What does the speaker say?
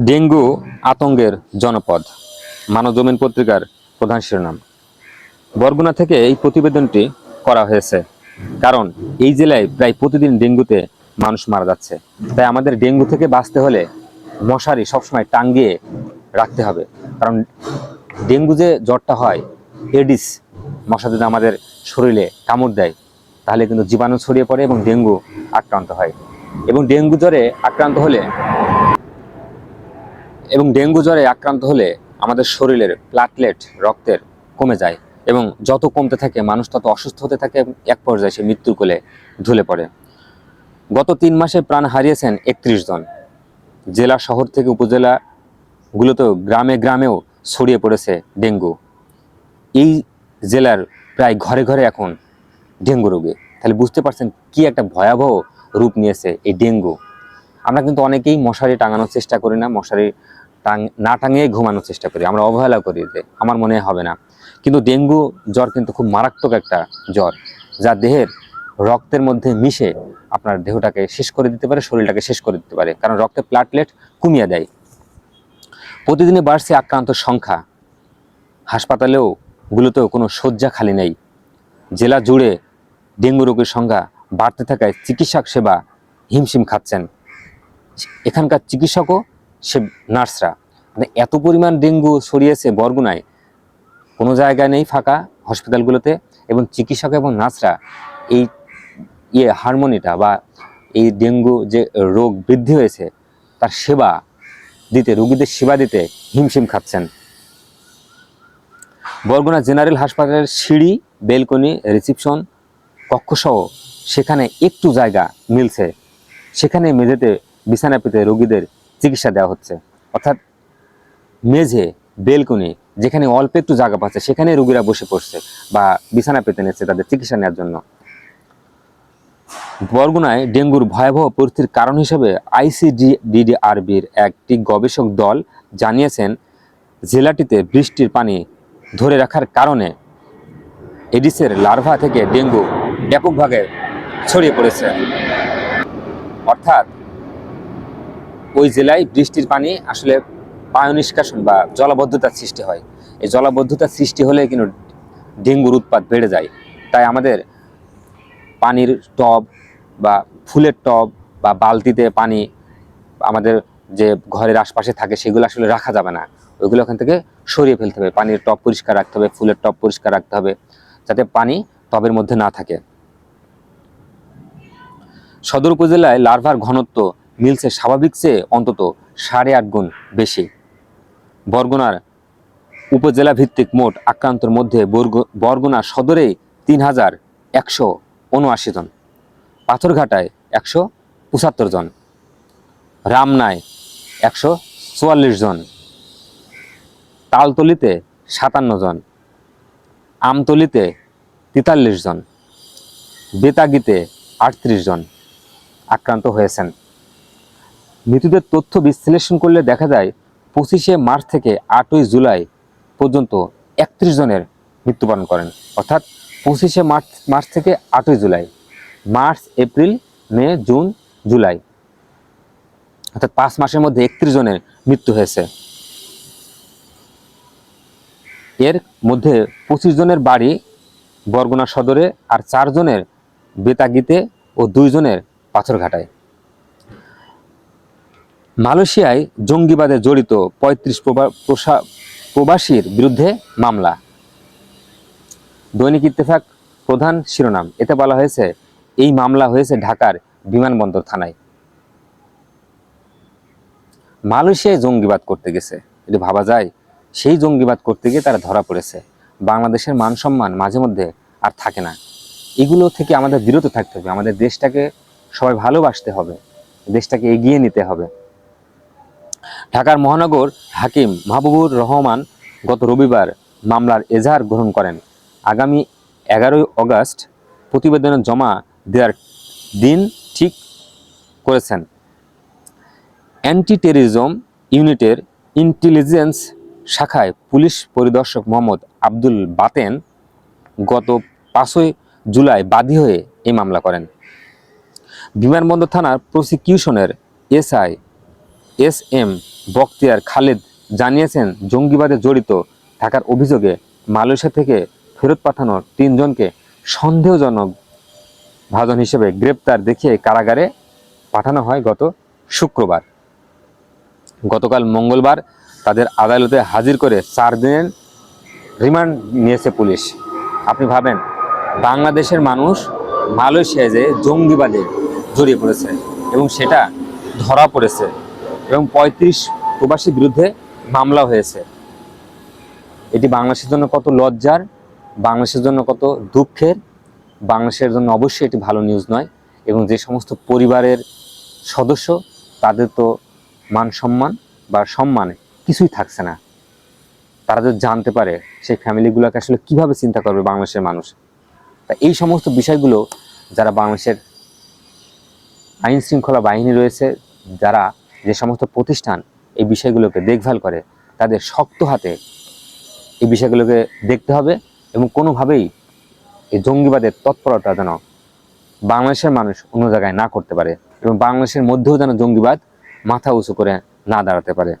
Dengue আতঙ্কের জনপদ। মানবজমিন পত্রিকার প্রধান শিরোনাম। বরগুনা থেকে এই প্রতিবেদনটি করা হয়েছে। কারণ এই জেলায় প্রায় প্রতিদিন ডেঙ্গুতে মানুষ মারা যাচ্ছে। তাই আমাদের ডেঙ্গু থেকে বাঁচতে হলে মশারি সবসময় টাঙ্গিয়ে রাখতে হবে। কারণ ডেঙ্গু যে জ্বরটা হয়, এডিস মশা যদি আমাদের শরীরে কামড় দেয়, তাহলে কিন্তু জীবাণু ছড়িয়ে পড়ে এবং ডেঙ্গু আক্রান্ত হয়। এবং ডেঙ্গু জ্বরে আক্রান্ত হলে এবং ডেঙ্গু জ্বরে আক্রান্ত হলে আমাদের শরীরের প্লাটলেট রক্তের কমে যায় এবং যত কমতে থাকে মানুষ তত অসুস্থ হতে থাকে এক পর্যায়ে সে মৃত্যুর কোলে ঢলে পড়ে। গত তিন মাসে প্রাণ হারিয়েছেন একত্রিশ জন। জেলা শহর থেকে উপজেলাগুলোতেও গ্রামে গ্রামেও ছড়িয়ে পড়েছে ডেঙ্গু। এই জেলার প্রায় ঘরে ঘরে এখন ডেঙ্গু রোগে। তাহলে বুঝতে পারছেন কি একটা ভয়াবহ রূপ নিয়েছে এই ডেঙ্গু। আমরা কিন্তু অনেকেই মশারি টাঙানোর চেষ্টা করি না, মশারি টাং না টাঙিয়ে ঘুমানোর চেষ্টা করি। আমরা অবহেলা করি যে আমার মনে হবে না। কিন্তু ডেঙ্গু জ্বর কিন্তু খুব মারাত্মক একটা জ্বর, যা দেহের রক্তের মধ্যে মিশে আপনার দেহটাকে শেষ করে দিতে পারে, শরীরটাকে শেষ করে দিতে পারে। কারণ রক্তে প্লাটলেট কমিয়ে দেয়। প্রতিদিনে বাড়ছে আক্রান্ত সংখ্যা। হাসপাতালেও, গুলোতেও কোনো শয্যা খালি নেই। জেলা জুড়ে ডেঙ্গু রোগের সংখ্যা বাড়তে থাকায় চিকিৎসক সেবা হিমশিম খাচ্ছেন। এখানকার চিকিৎসকও সে নার্সরা। মানে এত পরিমাণ ডেঙ্গু সরিয়েছে বরগুনায়, কোনো জায়গায় নেই ফাঁকা হসপিটালগুলোতে এবং চিকিৎসক এবং নার্সরা এই ইয়ে হারমোনিটা বা এই ডেঙ্গু যে রোগ বৃদ্ধি হয়েছে, তার সেবা দিতে, রোগীদের সেবা দিতে হিমশিম খাচ্ছেন। বরগুনা জেনারেল হাসপাতালের সিঁড়ি, বেলকনি, রিসিপশন, কক্ষসহ সেখানে একটু জায়গা মিলছে। সেখানে মেঝেতে বিছানা পেতে রোগীদের চিকিৎসা দেওয়া হচ্ছে। অর্থাৎ মেঝে, বেলকনি, যেখানে অল্প একটু জায়গা পাচ্ছে, সেখানে রোগীরা বসে পড়ছে বা বিছানা পেতে নিচ্ছে তাদের চিকিৎসা নেওয়ার জন্য। বরগুনায় ডেঙ্গুর ভয়াবহ পরিস্থিতির কারণ হিসেবে আইসিডিডিআরবির একটি গবেষক দল জানিয়েছেন, জেলাটিতে বৃষ্টির পানি ধরে রাখার কারণে এডিসের লার্ভা থেকে ডেঙ্গু ব্যাপকভাবে ছড়িয়ে পড়েছে। অর্থাৎ ওই জেলায় বৃষ্টির পানি আসলে বায়ু নিষ্কাশন বা জলাবদ্ধতার সৃষ্টি হয়। এই জলাবদ্ধতার সৃষ্টি হলে কিন্তু ডেঙ্গুর উৎপাদ বেড়ে যায়। তাই আমাদের পানির টব বা ফুলের টব বা বালতিতে পানি আমাদের যে ঘরের আশপাশে থাকে সেগুলো আসলে রাখা যাবে না। ওইগুলো ওখান থেকে সরিয়ে ফেলতে হবে। পানির টব পরিষ্কার রাখতে হবে, ফুলের টব পরিষ্কার রাখতে হবে যাতে পানি টবের মধ্যে না থাকে। সদর উপজেলায় লার্ভার ঘনত্ব মিলছে স্বাভাবিক চেয়ে অন্তত সাড়ে আট গুণ বেশি। বরগুনার উপজেলা ভিত্তিক মোট আক্রান্তর মধ্যে বরগু- বরগুনা সদরে তিন হাজার একশো উনআশি জন, পাথরঘাটায় একশো পঁচাত্তর জন, রামনায় একশো চুয়াল্লিশ জন, তালতলিতে সাতান্ন জন, আমতলিতে তেতাল্লিশ জন, বেতাগিতে আটত্রিশ জন আক্রান্ত হয়েছেন। মৃতদের তথ্য বিশ্লেষণ করলে দেখা যায় পঁচিশে মার্চ থেকে আটই জুলাই পর্যন্ত একত্রিশ জনের মৃত্যুবরণ করেন। অর্থাৎ পঁচিশে মার্চ মার্চ থেকে আটই July, March, April, May, June, July. অর্থাৎ পাঁচ মাসের মধ্যে একত্রিশ জনের মৃত্যু হয়েছে। এর মধ্যে পঁচিশ জনের বাড়ি বরগুনা সদরে আর চারজনের বেতাগিতে ও দুইজনের পাথরঘাটায়। মালয়েশিয়ায় জঙ্গিবাদে জড়িত পঁয়ত্রিশ প্রবাসীর বিরুদ্ধে মামলা। দৈনিক ইত্তেফাক প্রধান শিরোনাম। এতে বলা হয়েছে, এই মামলা হয়েছে ঢাকার বিমানবন্দর থানায়। মালয়েশিয়ায় জঙ্গিবাদ করতে গেছে। এটি ভাবা যায়, সেই জঙ্গিবাদ করতে গিয়ে তারা ধরা পড়েছে। বাংলাদেশের মান সম্মান মাঝে মধ্যে আর থাকে না। এগুলো থেকে আমাদের বিরত থাকতে হবে। আমাদের দেশটাকে সবাই ভালোবাসতে হবে। দেশটাকে এগিয়ে নিতে হবে। ঢাকার মহানগর হাকিম মাহবুবুর রহমান গত রবিবার মামলার এজাহার গ্রহণ করেন। আগামী এগারোই অগস্ট প্রতিবেদন জমা দেওয়ার দিন ঠিক করেছেন। অ্যান্টি টেরিজম ইউনিটের ইন্টেলিজেন্স শাখায় পুলিশ পরিদর্শক মোহাম্মদ আব্দুল বাতেন গত পাঁচই জুলাই বাদী হয়ে এই মামলা করেন। বিমানবন্দর থানার প্রসিকিউশনের SI S M Bakhtiar Khaled জানিয়েছেন, জঙ্গিবাদে জড়িত থাকার অভিযোগে মালয়েশিয়া থেকে ফেরত পাঠানো তিনজনকে সন্দেহজনক ভাজন হিসেবে গ্রেপ্তার দেখিয়ে কারাগারে পাঠানো হয় গত শুক্রবার। গতকাল মঙ্গলবার তাদের আদালতে হাজির করে চার দিনের রিমান্ড নিয়েছে পুলিশ। আপনি ভাবেন, বাংলাদেশের মানুষ মালয়েশিয়ায় যে জঙ্গিবাদে জড়িয়ে পড়েছে এবং সেটা ধরা পড়েছে। এবং পঁয়ত্রিশ প্রবাসীর বিরুদ্ধে মামলা হয়েছে। এটি বাংলাদেশের জন্য কত লজ্জার, বাংলাদেশের জন্য কত দুঃখের, বাংলাদেশের জন্য অবশ্যই এটি ভালো নিউজ নয় এবং যে সমস্ত পরিবারের সদস্য, তাদের তো মান সম্মান বা সম্মানে কিছুই থাকছে না। তারা যদি জানতে পারে সেই ফ্যামিলিগুলোকে আসলে কীভাবে চিন্তা করবে বাংলাদেশের মানুষ। তা এই সমস্ত বিষয়গুলো যারা বাংলাদেশের আইন শৃঙ্খলা বাহিনী রয়েছে, যারা যে সমস্ত প্রতিষ্ঠান এই বিষয়গুলোকে দেখভাল করে, তাদের শক্ত হাতে এই বিষয়গুলোকে দেখতে হবে এবং কোনোভাবেই এই জঙ্গিবাদের তৎপরতা যেন বাংলাদেশের মানুষ অন্য জায়গায় না করতে পারে এবং বাংলাদেশের মধ্যেও যেন জঙ্গিবাদ মাথা উঁচু করে না দাঁড়াতে পারে।